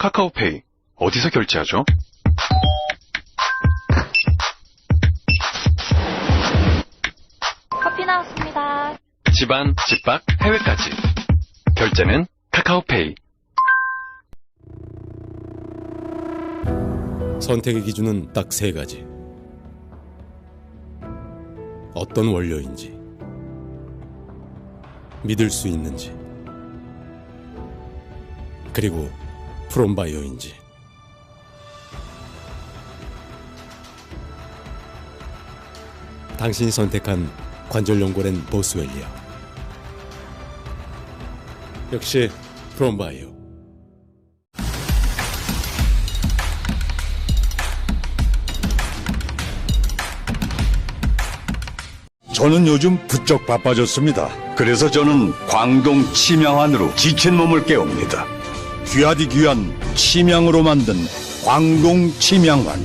카카오페이 어디서 결제하죠? 커피 나왔습니다. 집안, 집밖, 해외까지. 결제는 카카오페이. 선택의 기준은 딱 세 가지. 어떤 원료인지, 믿을 수 있는지, 그리고 프롬바이어인지. 당신이 선택한 관절연골엔 보스웰리아. 역시 프롬바이어. 저는 요즘 부쩍 바빠졌습니다. 그래서 저는 광동 침양환으로 지친 몸을 깨웁니다. 귀하디 귀한 침양으로 만든 광동 침양환.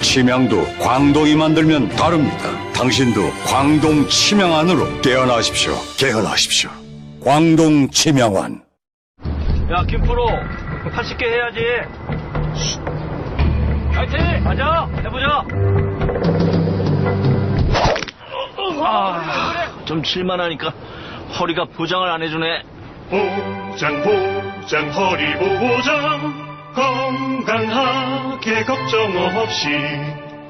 침양도 광동이 만들면 다릅니다. 당신도 광동 침양환으로 깨어나십시오. 깨어나십시오. 광동 침양환. 야, 김프로, 80개 해야지. 파이팅! 가자! 해보자! 아, 좀 칠만하니까 허리가 보장을 안 해주네. 보장 보장 허리 보장 건강하게 걱정 없이.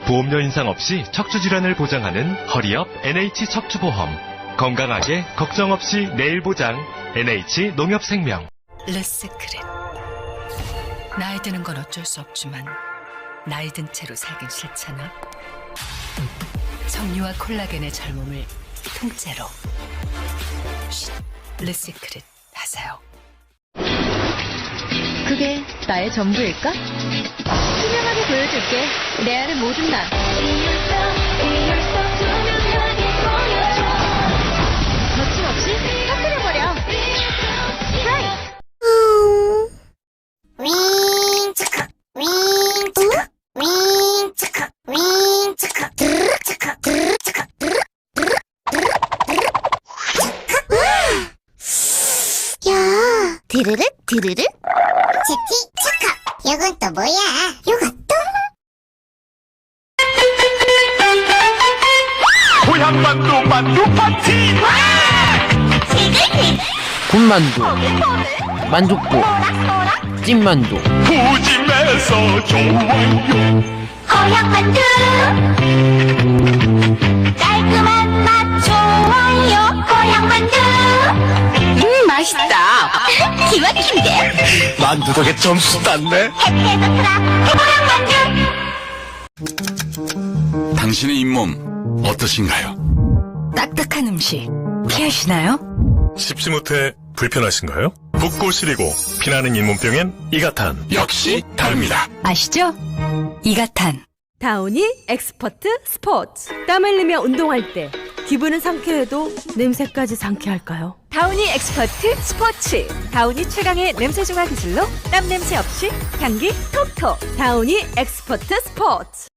보험료 인상 없이 척추 질환을 보장하는 허리업 NH 척추보험. 건강하게 걱정 없이 내일 보장. NH 농협생명. 레스크릿 나이 드는 건 어쩔 수 없지만 나이 든 채로 살긴 싫잖아. 정류와 콜라겐의 젊음을 통째로. 쉿, 레스크릿 하세요 그게 나의 전부일까? 투명하게 보여줄게. 내 알을 모든 다. 거침없이 터뜨려버려. 트라이! 야, 드르륵 드르륵. 치티 착각. 이건 또 뭐야? 또? 고향만두 만두 파티 군만두, 만둣국, 찐만두. 부짐에서 좋아요 고향 만두. 만두 덕에 점수 땄네. 당신의 잇몸 어떠신가요? 딱딱한 음식 피하시나요? 씹지 못해 불편하신가요? 붓고 시리고 피나는 잇몸병엔 이가탄 역시 다릅니다. 아시죠? 이가탄 다우니 엑스퍼트 스포츠 땀 흘리며 운동할 때 기분은 상쾌해도 냄새까지 상쾌할까요? 다우니 엑스퍼트 스포츠. 다우니 최강의 냄새 중화 기술로 땀 냄새 없이 향기 톡톡. 다우니 엑스퍼트 스포츠.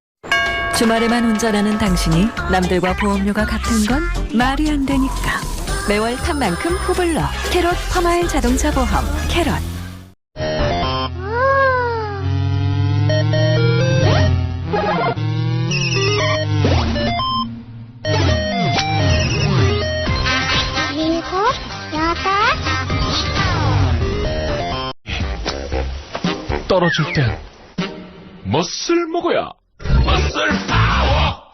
주말에만 운전하는 당신이 남들과 보험료가 같은 건 말이 안 되니까. 매월 탄 만큼 후불러. 캐롯 퍼마일 자동차 보험. 캐롯 떨어질 땐 멋을 먹어야 멋을 파워!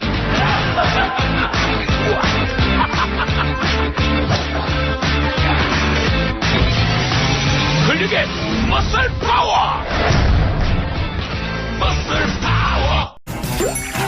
근육의 멋을 파워! 멋을 파워!